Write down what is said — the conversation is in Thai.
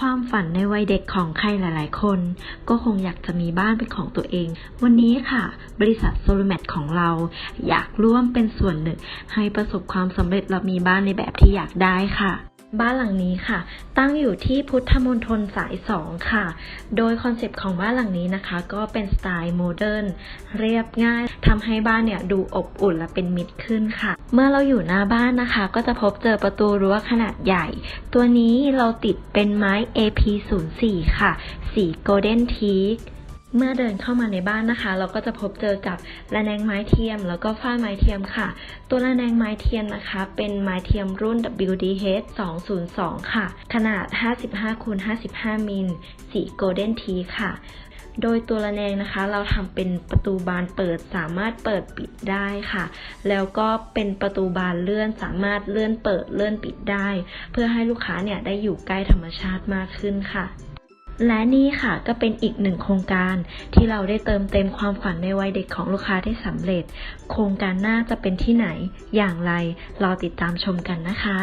ความฝันในวัยเด็กของใครหลาย ๆ คน ก็คงอยากจะมีบ้านเป็นของตัวเอง วันนี้ค่ะ บริษัทโซลูแมทของเรา อยากร่วมเป็นส่วนหนึ่ง ให้ประสบความสำเร็จและมีบ้านในแบบที่อยากได้ค่ะ บ้านหลังนี้ค่ะ ตั้งอยู่ที่พุทธมณฑลสาย 2 ค่ะ โดยคอนเซปต์ของบ้านหลังนี้นะคะ ก็เป็นสไตล์โมเดิร์นเรียบง่ายทำให้บ้านเนี่ยดูอบอุ่นและเป็นมิตรขึ้นค่ะ เมื่อเราอยู่หน้าบ้านนะคะ ก็จะพบเจอประตูรั้วขนาดใหญ่ ตัวนี้เราติดเป็นไม้ AP04 ค่ะ สี Golden Teak เเมื่อเดินเข้ามาในบ้านนะคะ เราก็จะพบเจอกับระแนงไม้เทียม แล้วก็ฝ้าไม้เทียมค่ะ ตัวระแนงไม้เทียมนะคะ เป็นไม้เทียมรุ่น WDH 202 ค่ะ ขนาด 55คูณ55 มิลสี Golden Teak ค่ะ โดยตัวระแนงนะคะ เราทำเป็นประตูบานเปิดสามารถเปิดปิดได้ค่ะ แล้วก็เป็นประตูบานเลื่อนสามารถเลื่อนเปิดเลื่อนปิดได้ เพื่อให้ลูกค้าเนี่ยได้อยู่ใกล้ธรรมชาติมากขึ้นค่ะ และนี่ค่ะก็เป็นอีกหนึ่งโครงการที่เราได้เติมเต็มความฝันในวัยเด็กของลูกค้าได้สำเร็จ โครงการหน้าจะเป็นที่ไหนอย่างไรรอติดตามชมกันนะคะ